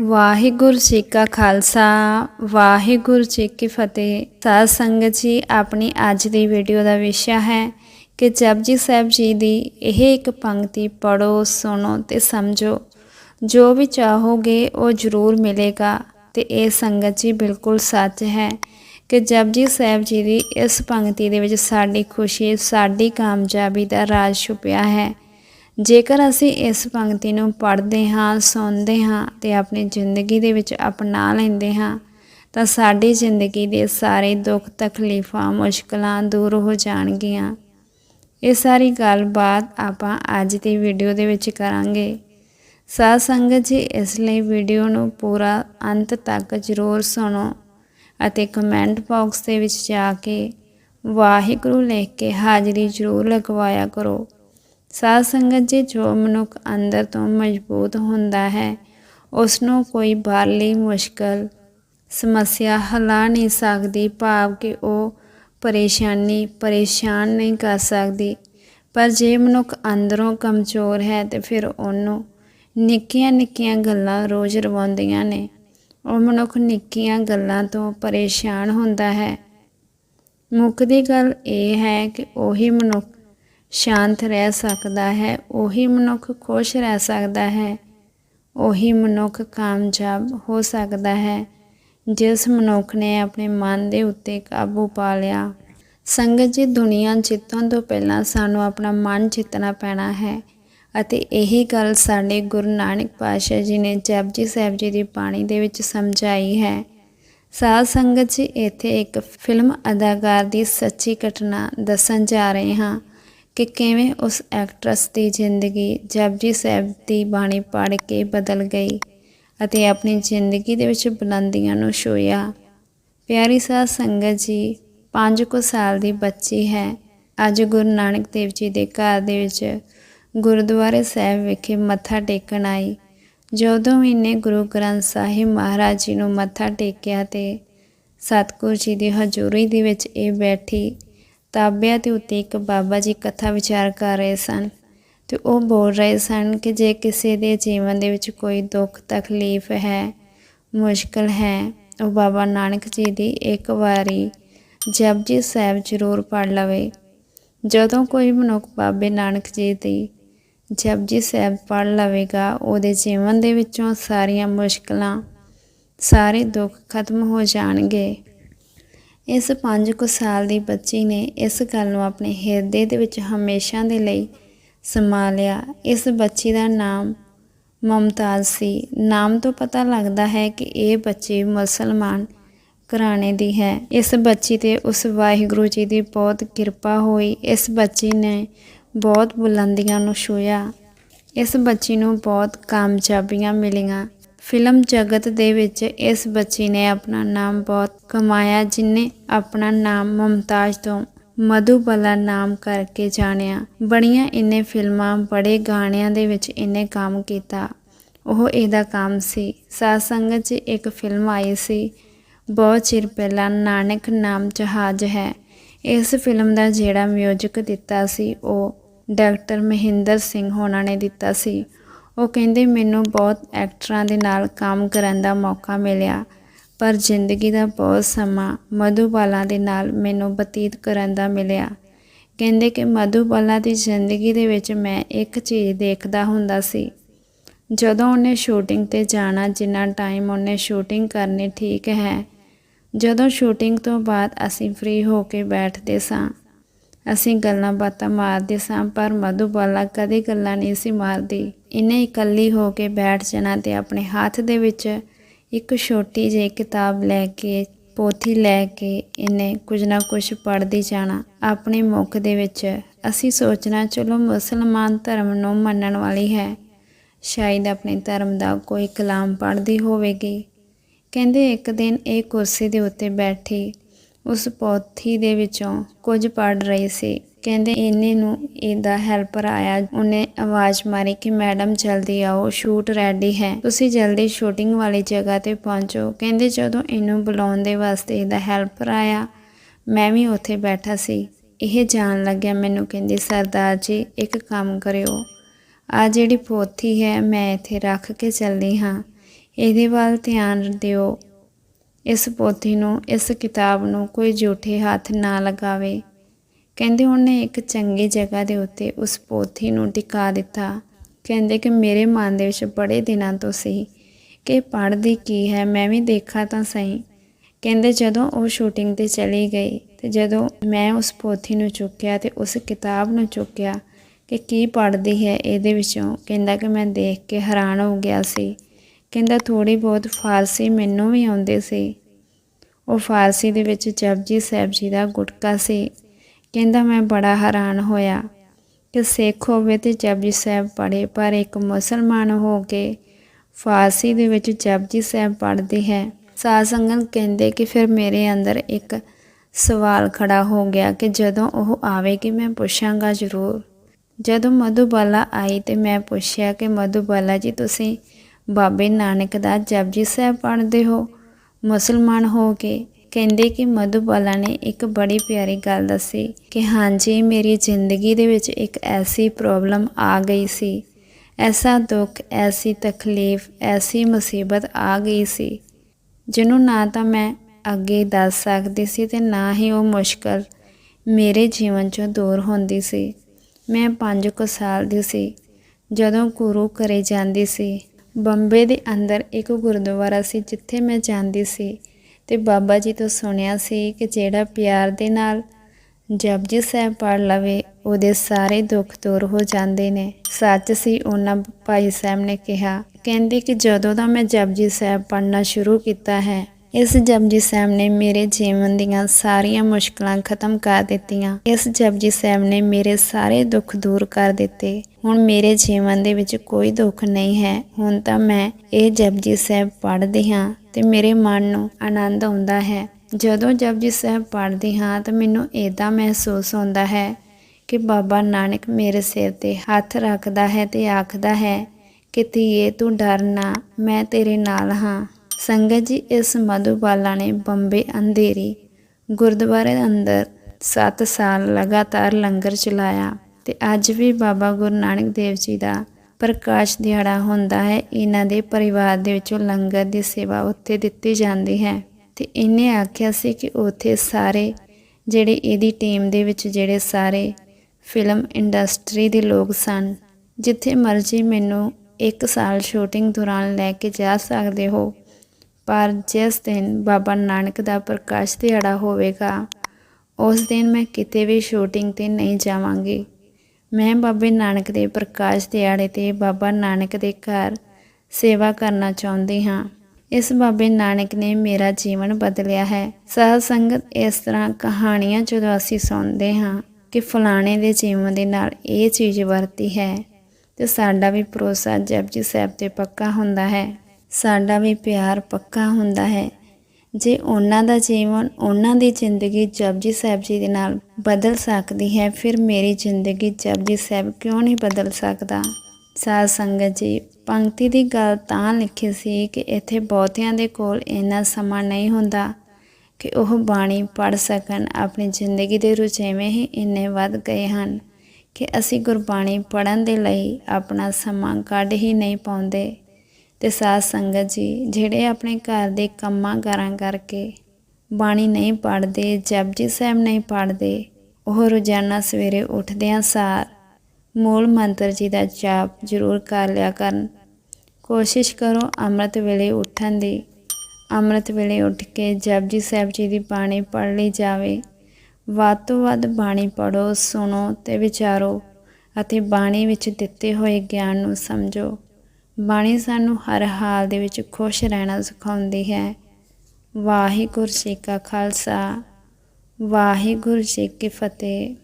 ਵਾਹਿਗੁਰੂ ਜੀ ਕਾ ਖਾਲਸਾ, ਵਾਹਿਗੁਰੂ ਜੀ ਕੀ ਫਤਿਹ। ਸਾਧ ਸੰਗਤ ਜੀ, ਆਪਣੀ ਅੱਜ ਦੀ ਵੀਡੀਓ ਦਾ ਵਿਸ਼ਾ ਹੈ ਕਿ ਜਪਜੀ ਸਾਹਿਬ ਜੀ ਦੀ ਇਹ ਇੱਕ ਪੰਕਤੀ ਪੜੋ ਸੁਣੋ ਤੇ ਸਮਝੋ। ਜੋ ਵੀ ਚਾਹੋਗੇ ਉਹ ਜ਼ਰੂਰ ਮਿਲੇਗਾ ਤੇ ਇਹ ਸੰਗਤ ਜੀ ਬਿਲਕੁਲ ਸੱਚ ਹੈ ਕਿ ਜਪਜੀ ਸਾਹਿਬ ਜੀ ਦੀ ਇਸ ਪੰਕਤੀ ਦੇ ਵਿੱਚ ਸਾਡੀ ਖੁਸ਼ੀ, ਸਾਡੀ ਕਾਮਯਾਬੀ ਦਾ ਰਾਜ਼ ਛੁਪਿਆ ਹੈ। ਜੇਕਰ ਅਸੀਂ ਇਸ ਪੰਕਤੀ ਨੂੰ ਪੜ੍ਹਦੇ ਹਾਂ, ਸੁਣਦੇ ਹਾਂ ਤੇ ਆਪਣੀ ਜ਼ਿੰਦਗੀ ਦੇ ਵਿੱਚ ਅਪਣਾ ਲੈਂਦੇ ਹਾਂ, ਤਾਂ ਸਾਡੀ ਜ਼ਿੰਦਗੀ ਦੇ ਸਾਰੇ ਦੁੱਖ, ਤਕਲੀਫਾਂ, ਮੁਸ਼ਕਲਾਂ ਦੂਰ ਹੋ ਜਾਣਗੀਆਂ। ਇਹ ਸਾਰੀ ਗੱਲਬਾਤ ਆਪਾਂ ਅੱਜ ਦੀ ਵੀਡੀਓ ਦੇ ਵਿੱਚ ਕਰਾਂਗੇ। ਸਾਧ ਸੰਗਤ ਜੀ, ਇਸ ਲਈ ਵੀਡੀਓ ਨੂੰ ਪੂਰਾ ਅੰਤ ਤੱਕ ਜ਼ਰੂਰ ਸੁਣੋ ਅਤੇ ਕਮੈਂਟ ਬਾਕਸ ਦੇ ਵਿੱਚ ਜਾ ਕੇ ਵਾਹਿਗੁਰੂ ਲਿਖ ਕੇ ਹਾਜ਼ਰੀ ਜ਼ਰੂਰ ਲਗਵਾਇਆ ਕਰੋ। ਸਾਧ ਸੰਗਤ ਜੇ ਜੋ ਮਨੁੱਖ ਅੰਦਰ ਤੋਂ ਮਜ਼ਬੂਤ ਹੁੰਦਾ ਹੈ ਉਸ ਨੂੰ ਕੋਈ ਬਾਹਰਲੀ ਮੁਸ਼ਕਲ, ਸਮੱਸਿਆ ਹਲਾ ਨਹੀਂ ਸਕਦੀ, ਭਾਵ ਕਿ ਉਹ ਪਰੇਸ਼ਾਨੀ, ਪਰੇਸ਼ਾਨ ਨਹੀਂ ਕਰ ਸਕਦੀ। ਪਰ ਜੇ ਮਨੁੱਖ ਅੰਦਰੋਂ ਕਮਜ਼ੋਰ ਹੈ, ਤੇ ਫਿਰ ਉਹਨੂੰ ਨਿੱਕੀਆਂ ਨਿੱਕੀਆਂ ਗੱਲਾਂ ਰੋਜ਼ ਰਵਾਉਂਦੀਆਂ ਨੇ। ਉਹ ਮਨੁੱਖ ਨਿੱਕੀਆਂ ਗੱਲਾਂ ਤੋਂ ਪਰੇਸ਼ਾਨ ਹੁੰਦਾ ਹੈ। ਮੁੱਖ ਦੀ ਗੱਲ ਇਹ ਹੈ ਕਿ ਉਹੀ ਮਨੁੱਖ ਸ਼ਾਂਤ ਰਹਿ ਸਕਦਾ ਹੈ, ਉਹੀ ਮਨੁੱਖ ਖੁਸ਼ ਰਹਿ ਸਕਦਾ ਹੈ, ਉਹੀ ਮਨੁੱਖ ਕਾਮਯਾਬ ਹੋ ਸਕਦਾ ਹੈ। ਜਿਸ ਮਨੁੱਖ ਨੇ ਆਪਣੇ ਮਨ ਦੇ ਉੱਤੇ ਕਾਬੂ ਪਾ ਲਿਆ, ਸੰਗਤ ਜੀ ਦੁਨੀਆ ਜਿੱਤਣ ਤੋਂ ਪਹਿਲਾਂ ਸਾਨੂੰ ਆਪਣਾ ਮਨ ਜਿੱਤਣਾ ਪੈਣਾ ਹੈ ਅਤੇ ਇਹੀ ਗੱਲ ਸਾਡੇ ਗੁਰੂ ਨਾਨਕ ਪਾਤਸ਼ਾਹ ਜੀ ਨੇ ਜਪਜੀ ਸਾਹਿਬ ਜੀ ਦੀ ਬਾਣੀ ਦੇ ਵਿੱਚ ਸਮਝਾਈ ਹੈ। ਸਾਧ ਸੰਗਤ ਜੀ, ਇੱਥੇ ਇੱਕ ਫਿਲਮ ਅਦਾਕਾਰ ਦੀ ਸੱਚੀ ਘਟਨਾ ਦੱਸਣ ਜਾ ਰਹੇ ਹਾਂ। ਕਿ ਕਿਵੇਂ ਉਸ ਐਕਟਰਸ ਦੀ ਜ਼ਿੰਦਗੀ ਜਪਜੀ ਸਾਹਿਬ ਦੀ ਬਾਣੀ ਪੜ੍ਹ ਕੇ ਬਦਲ ਗਈ ਅਤੇ ਆਪਣੀ ਜ਼ਿੰਦਗੀ ਦੇ ਵਿੱਚ ਬੁਲੰਦੀਆਂ ਨੂੰ ਛੂਹਿਆ। ਪਿਆਰੀ ਸਾਧ ਸੰਗਤ ਜੀ 5 ਕੁ ਸਾਲ ਦੀ ਬੱਚੀ ਹੈ। ਅੱਜ ਗੁਰੂ ਨਾਨਕ ਦੇਵ ਜੀ ਦੇ ਘਰ ਦੇ ਵਿੱਚ ਗੁਰਦੁਆਰੇ ਸਾਹਿਬ ਵਿਖੇ ਮੱਥਾ ਟੇਕਣ ਆਈ। ਜਦੋਂ ਵੀ ਗੁਰੂ ਗ੍ਰੰਥ ਸਾਹਿਬ ਮਹਾਰਾਜ ਜੀ ਨੂੰ ਮੱਥਾ ਟੇਕਿਆ ਤੇ ਸਤਿਗੁਰੂ ਜੀ ਦੀ ਹਜ਼ੂਰੀ ਦੇ ਵਿੱਚ ਇਹ ਬੈਠੀ ਤਾਬਿਆਂ ਦੇ ਉੱਤੇ ਇੱਕ ਬਾਬਾ ਜੀ ਕਥਾ ਵਿਚਾਰ ਕਰ ਰਹੇ ਸਨ ਤੇ ਉਹ ਬੋਲ ਰਹੇ ਸਨ ਕਿ ਜੇ ਕਿਸੇ ਦੇ ਜੀਵਨ ਦੇ ਵਿੱਚ ਕੋਈ ਦੁੱਖ, ਤਕਲੀਫ ਹੈ, ਮੁਸ਼ਕਲ ਹੈ, ਉਹ ਬਾਬਾ ਨਾਨਕ ਜੀ ਦੀ ਇੱਕ ਵਾਰੀ ਜਪਜੀ ਸਾਹਿਬ ਜ਼ਰੂਰ ਪੜ ਲਵੇ। ਜਦੋਂ ਕੋਈ ਮਨੁੱਖ ਬਾਬੇ ਨਾਨਕ ਜੀ ਦੀ ਜਪਜੀ ਸਾਹਿਬ ਪੜ ਲਵੇਗਾ, ਉਹਦੇ ਜੀਵਨ ਦੇ ਵਿੱਚੋਂ ਸਾਰੀਆਂ ਮੁਸ਼ਕਲਾਂ, ਸਾਰੇ ਦੁੱਖ ਖਤਮ ਹੋ ਜਾਣਗੇ। ਇਸ 5 ਕੁ ਸਾਲ ਦੀ ਬੱਚੀ ਨੇ ਇਸ ਗੱਲ ਨੂੰ ਆਪਣੇ ਹਿਰਦੇ ਦੇ ਵਿੱਚ ਹਮੇਸ਼ਾ ਦੇ ਲਈ ਸਮਾ ਲਿਆ ਇਸ ਬੱਚੀ ਦਾ ਨਾਮ ਮਮਤਾਜ਼ ਸੀ। ਨਾਮ ਤੋਂ ਪਤਾ ਲੱਗਦਾ ਹੈ ਕਿ ਇਹ ਬੱਚੀ ਮੁਸਲਮਾਨ ਘਰਾਣੇ ਦੀ ਹੈ। ਇਸ ਬੱਚੀ ਤੇ ਉਸ ਵਾਹਿਗੁਰੂ ਜੀ ਦੀ ਬਹੁਤ ਕਿਰਪਾ ਹੋਈ। ਇਸ ਬੱਚੀ ਨੇ ਬਹੁਤ ਬੁਲੰਦੀਆਂ ਨੂੰ ਛੂਇਆ ਇਸ ਬੱਚੀ ਨੂੰ ਬਹੁਤ ਕਾਮਯਾਬੀਆਂ ਮਿਲੀਆਂ। ਫਿਲਮ ਜਗਤ ਦੇ ਵਿੱਚ ਇਸ ਬੱਚੀ ਨੇ ਆਪਣਾ ਨਾਮ ਬਹੁਤ ਕਮਾਇਆ, ਜਿਨੇ ਆਪਣਾ ਨਾਮ ਮੁਮਤਾਜ਼ ਤੋਂ ਮਧੂਬਲਾ ਨਾਮ ਕਰਕੇ ਜਾਣਿਆ। ਬੜੀਆਂ ਇਹਨੇ ਫਿਲਮਾਂ, ਬੜੇ ਗਾਣਿਆਂ ਦੇ ਵਿੱਚ ਇਹਨੇ ਕੰਮ ਕੀਤਾ। ਉਹ ਇਹਦਾ ਕੰਮ ਸੀ। ਸਾਧ ਸੰਗਤ 'ਚ ਇੱਕ ਫਿਲਮ ਆਈ ਸੀ, ਬਹੁਤ ਚਿਰ ਪਹਿਲਾਂ, ਨਾਨਕ ਨਾਮ ਜਹਾਜ਼ ਹੈ। ਇਸ ਫਿਲਮ ਦਾ ਜਿਹੜਾ ਮਿਊਜ਼ਿਕ ਦਿੱਤਾ ਸੀ, ਉਹ ਡਾਕਟਰ ਮਹਿੰਦਰ ਸਿੰਘ ਹੋਣਾ ਨੇ ਦਿੱਤਾ ਸੀ। ਉਹ ਕਹਿੰਦੇ ਮੈਨੂੰ ਬਹੁਤ ਐਕਟਰਾਂ ਦੇ ਨਾਲ ਕੰਮ ਕਰਨ ਦਾ ਮੌਕਾ ਮਿਲਿਆ, ਪਰ ਜ਼ਿੰਦਗੀ ਦਾ ਬਹੁਤ ਸਮਾਂ ਮਧੂਬਾਲਾ ਦੇ ਨਾਲ ਮੈਨੂੰ ਬਤੀਤ ਕਰਨ ਦਾ ਮਿਲਿਆ। ਕਹਿੰਦੇ ਕਿ ਮਧੂਬਾਲਾ ਦੀ ਜ਼ਿੰਦਗੀ ਦੇ ਵਿੱਚ ਮੈਂ ਇੱਕ ਚੀਜ਼ ਦੇਖਦਾ ਹੁੰਦਾ ਸੀ। ਜਦੋਂ ਉਹਨੇ ਸ਼ੂਟਿੰਗ ਤੇ ਜਾਣਾ, ਜਿੰਨਾ ਟਾਈਮ ਉਹਨੇ ਸ਼ੂਟਿੰਗ ਕਰਨੀ ਠੀਕ ਹੈ, ਜਦੋਂ ਸ਼ੂਟਿੰਗ ਤੋਂ ਬਾਅਦ ਅਸੀਂ ਫ੍ਰੀ ਹੋ ਕੇ ਬੈਠਦੇ ਸਾਂ। ਅਸੀਂ ਗੱਲਾਂ ਬਾਤਾਂ ਮਾਰਦੇ ਸਾਂ, ਪਰ ਮਧੂਬਾਲਾ ਕਦੇ ਗੱਲਾਂ ਨਹੀਂ ਸੀ ਮਾਰਦੀ। ਇਹਨੇ ਇਕੱਲੀ ਹੋ ਕੇ ਬੈਠ ਜਾਣਾ ਤੇ ਆਪਣੇ ਹੱਥ ਦੇ ਵਿੱਚ ਇੱਕ ਛੋਟੀ ਜਿਹੀ ਕਿਤਾਬ ਲੈ ਕੇ, ਪੋਥੀ ਲੈ ਕੇ ਇਹਨੇ ਕੁਝ ਨਾ ਕੁਝ ਪੜ੍ਹਦੀ ਜਾਣਾ। ਆਪਣੇ ਮੁਖ ਦੇ ਵਿੱਚ ਅਸੀਂ ਸੋਚਣਾ, ਚਲੋ ਮੁਸਲਮਾਨ ਧਰਮ ਨੂੰ ਮੰਨਣ ਵਾਲੀ ਹੈ। ਸ਼ਾਇਦ ਆਪਣੇ ਧਰਮ ਦਾ ਕੋਈ ਕਲਾਮ ਪੜ੍ਹਦੀ ਹੋਵੇਗੀ। ਕਹਿੰਦੇ ਇੱਕ ਦਿਨ ਇਹ ਕੁਰਸੀ ਦੇ ਉੱਤੇ ਬੈਠੀ ਉਸ ਪੋਥੀ ਦੇ ਵਿੱਚੋਂ ਕੁਝ ਪੜ੍ਹ ਰਹੀ ਸੀ। ਕਹਿੰਦੇ ਇਹਨੇ ਨੂੰ ਇਹਦਾ ਹੈਲਪਰ ਆਇਆ। ਉਹਨੇ ਆਵਾਜ਼ ਮਾਰੀ ਕਿ, ਮੈਡਮ, ਜਲਦੀ ਆਓ, ਸ਼ੂਟ ਰੈਡੀ ਹੈ। ਤੁਸੀਂ ਜਲਦੀ ਸ਼ੂਟਿੰਗ ਵਾਲੀ ਜਗ੍ਹਾ ਤੇ ਪਹੁੰਚੋ। ਕਹਿੰਦੇ ਜਦੋਂ ਇਹਨੂੰ ਬੁਲਾਉਣ ਦੇ ਵਾਸਤੇ ਇਹਦਾ ਹੈਲਪਰ ਆਇਆ, ਮੈਂ ਵੀ ਉੱਥੇ ਬੈਠਾ ਸੀ। ਇਹ ਜਾਣ ਲੱਗਿਆ ਮੈਨੂੰ, ਕਹਿੰਦੀ, ਸਰਦਾਰ ਜੀ, ਇੱਕ ਕੰਮ ਕਰਿਓ। ਆ ਜਿਹੜੀ ਪੋਥੀ ਹੈ, ਮੈਂ ਇੱਥੇ ਰੱਖ ਕੇ ਚੱਲਦੀ ਹਾਂ। ਇਹਦੇ ਵੱਲ ਧਿਆਨ ਦਿਓ। ਇਸ ਪੋਥੀ ਨੂੰ, ਇਸ ਕਿਤਾਬ ਨੂੰ ਕੋਈ ਝੂਠੇ ਹੱਥ ਨਾ ਲਗਾਵੇ। ਕਹਿੰਦੇ ਉਹਨੇ ਇੱਕ ਚੰਗੀ ਜਗ੍ਹਾ ਦੇ ਉੱਤੇ ਉਸ ਪੋਥੀ ਨੂੰ ਟਿਕਾ ਦਿੱਤਾ। ਕਹਿੰਦੇ ਕਿ ਮੇਰੇ ਮਨ ਦੇ ਵਿੱਚ ਬੜੇ ਦਿਨਾਂ ਤੋਂ ਸੀ ਕਿ ਪੜ੍ਹਦੀ ਕੀ ਹੈ, ਮੈਂ ਵੀ ਦੇਖਾਂ ਤਾਂ ਸਹੀ। ਕਹਿੰਦੇ ਜਦੋਂ ਉਹ ਸ਼ੂਟਿੰਗ ਤੇ ਚਲੀ ਗਈ ਤੇ ਜਦੋਂ ਮੈਂ ਉਸ ਪੋਥੀ ਨੂੰ ਚੁੱਕਿਆ ਤੇ ਉਸ ਕਿਤਾਬ ਨੂੰ ਚੁੱਕਿਆ ਕਿ ਕੀ ਪੜ੍ਹਦੀ ਹੈ ਇਹਦੇ ਵਿੱਚੋਂ, ਕਹਿੰਦਾ ਕਿ ਮੈਂ ਦੇਖ ਕੇ ਹੈਰਾਨ ਹੋ ਗਿਆ ਸੀ। ਕਹਿੰਦਾ ਥੋੜੀ ਬਹੁਤ ਫਾਰਸੀ ਮੈਨੂੰ ਵੀ ਆਉਂਦੇ ਸੀ। ਉਹ ਫਾਰਸੀ ਦੇ ਵਿੱਚ ਜਪਜੀ ਸਾਹਿਬ ਜੀ ਦਾ ਗੁਟਕਾ ਸੀ। ਕਹਿੰਦਾ ਮੈਂ ਬੜਾ ਹੈਰਾਨ ਹੋਇਆ ਕਿ ਸਿੱਖ ਹੋਵੇ ਤੇ ਜਪਜੀ ਸਾਹਿਬ ਪੜ੍ਹੇ, ਪਰ ਇੱਕ ਮੁਸਲਮਾਨ ਹੋ ਕੇ ਫਾਰਸੀ ਦੇ ਵਿੱਚ ਜਪਜੀ ਸਾਹਿਬ ਪੜ੍ਹਦੀ ਹੈ। ਸਾਧ ਸੰਗਤ ਕਹਿੰਦੇ ਕਿ ਫਿਰ ਮੇਰੇ ਅੰਦਰ ਇੱਕ ਸਵਾਲ ਖੜਾ ਹੋ ਗਿਆ ਕਿ ਜਦੋਂ ਉਹ ਆਵੇਗੀ ਮੈਂ ਪੁੱਛਾਂਗਾ ਜ਼ਰੂਰ। ਜਦੋਂ ਮਧੂਬਾਲਾ ਆਈ ਤੇ ਮੈਂ ਪੁੱਛਿਆ ਕਿ ਮਧੂਬਾਲਾ ਜੀ, ਤੁਸੀਂ ਬਾਬੇ ਨਾਨਕ ਦਾ ਜਪਜੀ ਸਾਹਿਬ ਪੜ੍ਹਦੇ ਹੋ। ਮੁਸਲਮਾਨ ਹੋ ਕੇ ਕਹਿੰਦੇ ਕਿ ਮਧੂਬਾਲਾ ਨੇ ਇੱਕ ਬੜੀ ਪਿਆਰੀ ਗੱਲ ਦੱਸੀ ਕਿ ਹਾਂਜੀ, ਮੇਰੀ ਜ਼ਿੰਦਗੀ ਦੇ ਵਿੱਚ ਇੱਕ ਐਸੀ ਪ੍ਰੋਬਲਮ ਆ ਗਈ ਸੀ। ਐਸਾ ਦੁੱਖ, ਐਸੀ ਤਕਲੀਫ, ਐਸੀ ਮੁਸੀਬਤ ਆ ਗਈ ਸੀ। ਜਿਹਨੂੰ ਨਾ ਤਾਂ ਮੈਂ ਅੱਗੇ ਦੱਸ ਸਕਦੀ ਸੀ ਤੇ ਨਾ ਹੀ ਉਹ ਮੁਸ਼ਕਲ ਮੇਰੇ ਜੀਵਨ 'ਚੋਂ ਦੂਰ ਹੁੰਦੀ ਸੀ। ਮੈਂ 5 ਕੁ ਸਾਲ ਦੀ ਸੀ। ਜਦੋਂ ਗੁਰੂ ਘਰੇ ਜਾਂਦੀ ਸੀ ਬੰਬੇ ਦੇ ਅੰਦਰ ਇੱਕ ਗੁਰਦੁਆਰਾ ਸੀ ਜਿੱਥੇ ਮੈਂ ਜਾਂਦੀ ਸੀ ਤੇ ਬਾਬਾ ਜੀ ਤੋਂ ਸੁਣਿਆ ਸੀ ਕਿ ਜਿਹੜਾ ਪਿਆਰ ਦੇ ਨਾਲ ਜਪਜੀ ਸਾਹਿਬ ਪੜ ਲਵੇ, ਉਹਦੇ ਸਾਰੇ ਦੁੱਖ ਦੂਰ ਹੋ ਜਾਂਦੇ ਨੇ। ਸੱਚ ਸੀ, ਉਹਨਾਂ ਭਾਈ ਸਾਹਿਬ ਨੇ ਕਿਹਾ, ਕਹਿੰਦੇ ਕਿ ਜਦੋਂ ਦਾ ਮੈਂ ਜਪਜੀ ਸਾਹਿਬ ਪੜਨਾ ਸ਼ੁਰੂ ਕੀਤਾ ਹੈ, ਇਸ ਜਪਜੀ ਸਾਹਿਬ ਨੇ ਮੇਰੇ ਜੀਵਨ ਦੀਆਂ ਸਾਰੀਆਂ ਮੁਸ਼ਕਲਾਂ ਖਤਮ ਕਰ ਦਿੱਤੀਆਂ। ਇਸ ਜਪਜੀ ਸਾਹਿਬ ਨੇ ਮੇਰੇ ਸਾਰੇ ਦੁੱਖ ਦੂਰ ਕਰ ਦਿੱਤੇ। ਹੁਣ ਮੇਰੇ ਜੀਵਨ ਦੇ ਵਿੱਚ ਕੋਈ ਦੁੱਖ ਨਹੀਂ ਹੈ। ਹੁਣ ਤਾਂ ਮੈਂ ਇਹ ਜਪਜੀ ਸਾਹਿਬ ਪੜ੍ਹਦੀ ਹਾਂ ਤੇ ਮੇਰੇ ਮਨ ਨੂੰ ਆਨੰਦ ਆਉਂਦਾ ਹੈ। ਜਦੋਂ ਜਪਜੀ ਸਾਹਿਬ ਪੜ੍ਹਦੀ ਹਾਂ ਤਾਂ ਮੈਨੂੰ ਇਦਾਂ ਮਹਿਸੂਸ ਹੁੰਦਾ ਹੈ ਕਿ ਬਾਬਾ ਨਾਨਕ ਮੇਰੇ ਸਿਰ ਤੇ ਹੱਥ ਰੱਖਦਾ ਹੈ ਤੇ ਆਖਦਾ ਹੈ ਕਿ ਧੀਏ, ਤੂੰ ਡਰ ਨਾ, ਮੈਂ ਤੇਰੇ ਨਾਲ ਹਾਂ। ਸੰਗਤ ਜੀ, ਇਸ ਮਧੂਬਾਲਾ ਨੇ ਬੰਬੇ ਅੰਧੇਰੀ ਗੁਰਦੁਆਰੇ ਅੰਦਰ 7 ਸਾਲ ਲਗਾਤਾਰ ਲੰਗਰ ਚਲਾਇਆ। ਤੇ ਅੱਜ ਵੀ ਬਾਬਾ ਗੁਰੂ ਨਾਨਕ ਦੇਵ ਜੀ ਦਾ ਪ੍ਰਕਾਸ਼ ਦਿਹਾੜਾ ਹੁੰਦਾ ਹੈ। ਇਹਨਾਂ ਦੇ ਪਰਿਵਾਰ ਦੇ ਵਿੱਚੋਂ ਲੰਗਰ ਦੀ ਸੇਵਾ ਉੱਥੇ ਦਿੱਤੀ ਜਾਂਦੀ ਹੈ ਤੇ ਇਹਨੇ ਆਖਿਆ ਸੀ ਕਿ ਉੱਥੇ ਸਾਰੇ ਜਿਹੜੇ ਇਹਦੀ ਟੀਮ ਦੇ ਵਿੱਚ ਜਿਹੜੇ ਸਾਰੇ ਫਿਲਮ ਇੰਡਸਟਰੀ ਦੇ ਲੋਕ ਸਨ, ਜਿੱਥੇ ਮਰਜ਼ੀ ਮੈਨੂੰ ਇੱਕ ਸਾਲ ਸ਼ੂਟਿੰਗ ਦੌਰਾਨ ਲੈ ਕੇ ਜਾ ਸਕਦੇ ਹੋ, ਪਰ ਜਿਸ ਦਿਨ ਬਾਬਾ ਨਾਨਕ ਦਾ ਪ੍ਰਕਾਸ਼ ਦਿਹਾੜਾ ਹੋਵੇਗਾ, ਉਸ ਦਿਨ ਮੈਂ ਕਿਤੇ ਵੀ ਸ਼ੂਟਿੰਗ ਤੇ ਨਹੀਂ ਜਾਵਾਂਗੀ। ਮੈਂ ਬਾਬੇ ਨਾਨਕ ਦੇ ਪ੍ਰਕਾਸ਼ ਦਿਹਾੜੇ ਤੇ ਬਾਬਾ ਨਾਨਕ ਦੇ ਘਰ ਸੇਵਾ ਕਰਨਾ ਚਾਹੁੰਦੀ ਹਾਂ। ਇਸ ਬਾਬੇ ਨਾਨਕ ਨੇ ਮੇਰਾ ਜੀਵਨ ਬਦਲਿਆ ਹੈ। ਸਾਧ ਸੰਗਤ ਇਸ ਤਰ੍ਹਾਂ ਕਹਾਣੀਆਂ ਜਦੋਂ ਅਸੀਂ ਸੁਣਦੇ ਹਾਂ ਕਿ ਫਲਾਣੇ ਦੇ ਜੀਵਨ ਦੇ ਨਾਲ ਇਹ ਚੀਜ਼ ਵਰਤੀ ਹੈ, ਤੇ ਸਾਡਾ ਵੀ ਭਰੋਸਾ ਜਪਜੀ ਸਾਹਿਬ ਤੇ ਪੱਕਾ ਹੁੰਦਾ ਹੈ। ਸਾਡਾ ਵੀ ਪਿਆਰ ਪੱਕਾ ਹੁੰਦਾ ਹੈ। ਜੇ ਉਹਨਾਂ ਦਾ ਜੀਵਨ ਉਹਨਾਂ ਦੀ ਜ਼ਿੰਦਗੀ ਜਪਜੀ ਸਾਹਿਬ ਜੀ ਦੇ ਨਾਲ ਬਦਲ ਸਕਦੀ ਹੈ, ਫਿਰ ਮੇਰੀ ਜ਼ਿੰਦਗੀ ਜਪਜੀ ਸਾਹਿਬ ਕਿਉਂ ਨਹੀਂ ਬਦਲ ਸਕਦਾ? ਸਾਧ ਸੰਗਤ ਜੀ, ਪੰਕਤੀ ਦੀ ਗੱਲ ਤਾਂ ਲਿਖੀ ਸੀ ਕਿ ਇੱਥੇ ਬਹੁਤਿਆਂ ਦੇ ਕੋਲ ਇੰਨਾ ਸਮਾਂ ਨਹੀਂ ਹੁੰਦਾ ਕਿ ਉਹ ਬਾਣੀ ਪੜ ਸਕਣ। ਆਪਣੀ ਜ਼ਿੰਦਗੀ ਦੇ ਰੁਝੇਵੇਂ ਹੀ ਇੰਨੇ ਵੱਧ ਗਏ ਹਨ ਕਿ ਅਸੀਂ ਗੁਰਬਾਣੀ ਪੜਨ ਦੇ ਲਈ ਆਪਣਾ ਸਮਾਂ ਕੱਢ ਹੀ ਨਹੀਂ ਪਾਉਂਦੇ। ਤੇ ਸਾਧ ਸੰਗਤ ਜੀ, ਜਿਹੜੇ ਆਪਣੇ ਘਰ ਦੇ ਕੰਮਾਂ ਕਾਰਾਂ ਕਰਕੇ ਬਾਣੀ ਨਹੀਂ ਪੜ੍ਹਦੇ ਜਪਜੀ ਸਾਹਿਬ ਨਹੀਂ ਪੜ੍ਹਦੇ, ਉਹ ਰੋਜ਼ਾਨਾ ਸਵੇਰੇ ਉੱਠਦਿਆਂ ਸਾਰ, ਮੂਲ ਮੰਤਰ ਜੀ ਦਾ ਜਾਪ ਜ਼ਰੂਰ ਕਰ ਲਿਆ ਕਰਨ। ਕੋਸ਼ਿਸ਼ ਕਰੋ ਅੰਮ੍ਰਿਤ ਵੇਲੇ ਉੱਠਣ ਦੀ। ਅੰਮ੍ਰਿਤ ਵੇਲੇ ਉੱਠ ਕੇ ਜਪਜੀ ਸਾਹਿਬ ਜੀ ਦੀ ਬਾਣੀ ਪੜ੍ਹ ਲਈ ਜਾਵੇ। ਵੱਧ ਤੋਂ ਵੱਧ ਬਾਣੀ ਪੜੋ ਸੁਣੋ ਤੇ ਵਿਚਾਰੋ ਅਤੇ ਬਾਣੀ ਵਿੱਚ ਦਿੱਤੇ ਹੋਏ ਗਿਆਨ ਨੂੰ ਸਮਝੋ। ਬਾਣੀ ਸਾਨੂੰ ਹਰ ਹਾਲ ਦੇ ਵਿੱਚ ਖੁਸ਼ ਰਹਿਣਾ ਸਿਖਾਉਂਦੀ ਹੈ। ਵਾਹਿਗੁਰੂ ਜੀ ਕਾ ਖਾਲਸਾ, ਵਾਹਿਗੁਰੂ ਜੀ ਕੀ ਫਤਿਹ।